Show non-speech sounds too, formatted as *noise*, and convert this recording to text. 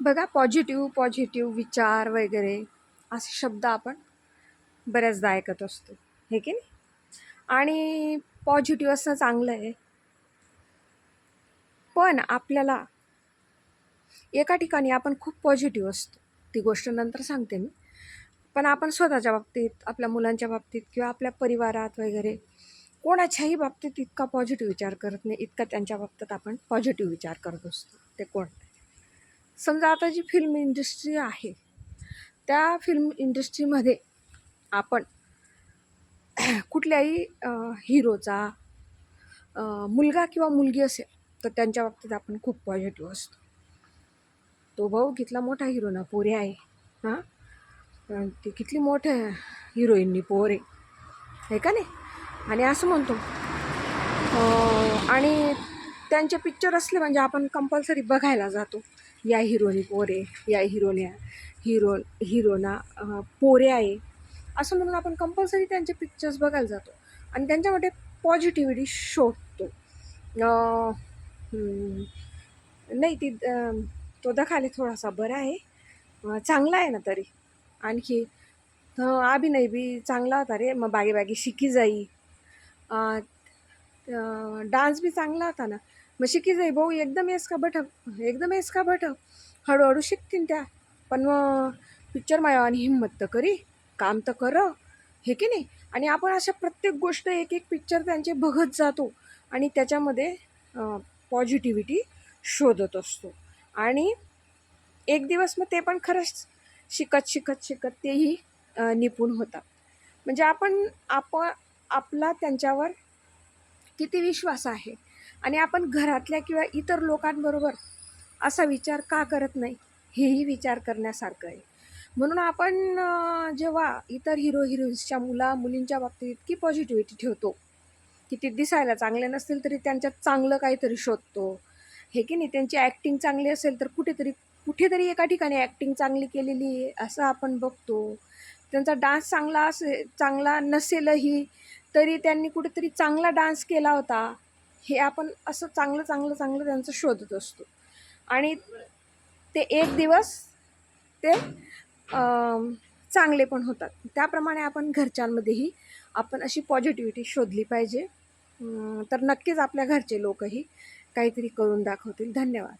बघा positive positive विचार वगैरे असे शब्द आपण बऱ्याचदा ऐकत असतो. हे की नाही? आणि पॉझिटिव्ह असणं चांगलं आहे. पण आपल्याला एका ठिकाणी आपण खूप पॉझिटिव्ह असतो. ती गोष्ट नंतर सांगते मी. पण आपण स्वतःच्या बाबतीत आपल्या मुलांच्या बाबतीत किंवा आपल्या परिवारात वगैरे कोणाच्याही बाबतीत इतका पॉझिटिव्ह विचार करत नाही इतका त्यांच्या बाबतीत आपण पॉझिटिव्ह विचार करत असतो. ते कोण? समजा आता जी फिल्म इंडस्ट्री आहे त्या फिल्म इंडस्ट्रीमध्ये आपण *clears throat* कुठल्याही हिरोचा मुलगा किंवा मुलगी असेल तर त्यांच्या बाबतीत आपण खूप पॉझिटिव्ह असतो. तो भाऊ कितला मोठा हिरो ना पोरे आहे. हां? ते ती कितली मोठ्या हिरोईननी पोरे. आहे का नाही? आणि असं म्हणतो. आणि त्यांचे पिक्चर असले म्हणजे आपण कंपल्सरी बघायला जातो. या हिरोनी पोरे या हिरोन्या हिरो हिरोना पोरे आहे. असं म्हणून आपण कंपल्सरी त्यांचे पिक्चर्स बघायला जातो. आणि त्यांच्यामध्ये पॉझिटिव्हिटी शोधतो. नाही ती तो दखाली थोडासा बरा आहे. चांगला आहे ना तरी. आणखी अभिनय बी चांगला होता रे. मग बागे बागे शिकी जाई. डान्स बी चांगला होता ना. मग शिकी जाई भाऊ एकदम येस का बट एकदम येस का बट हळूहळू शिकतीन त्या. पण मग पिक्चर मायावानी हिंमत तर करी. काम तर कर. हे की नाही? आणि आपण अशा प्रत्येक गोष्ट एक एक पिक्चर त्यांचे बघत जातो. आणि त्याच्यामध्ये पॉझिटिव्हिटी शोधत असतो. आणि एक दिवस मग ते पण खरंच शिकत शिकत शिकत तेही निपुण होतात. म्हणजे आपण आप आपला त्यांच्यावर किती विश्वास आहे? आणि आपण घरातल्या किंवा इतर लोकांबरोबर असा विचार का करत नाही? हेही विचार करण्यासारखं आहे. म्हणून आपण जेव्हा इतर हिरो हिरोईन्सच्या मुला मुलींच्या बाबतीत इतकी पॉझिटिव्हिटी ठेवतो की ते दिसायला चांगले नसतील तरी त्यांच्यात चांगलं काहीतरी शोधतो. हे की नाही? त्यांची ॲक्टिंग चांगली असेल तर कुठेतरी कुठेतरी एका ठिकाणी ॲक्टिंग चांगली केलेली आहे असं आपण बघतो. त्यांचा डान्स चांगला असे चांगला नसेलही तरी त्यांनी कुठेतरी चांगला डान्स केला होता. हे आपण असं चांगलं चांगलं चांगलं त्यांचं शोधत असतो. आणि ते एक दिवस ते चांगले पण होतात. त्याप्रमाणे आपण घरच्यांमध्येही आपण अशी पॉझिटिव्हिटी शोधली पाहिजे. तर नक्कीच आपल्या घरचे लोकही काहीतरी करून दाखवतील. धन्यवाद.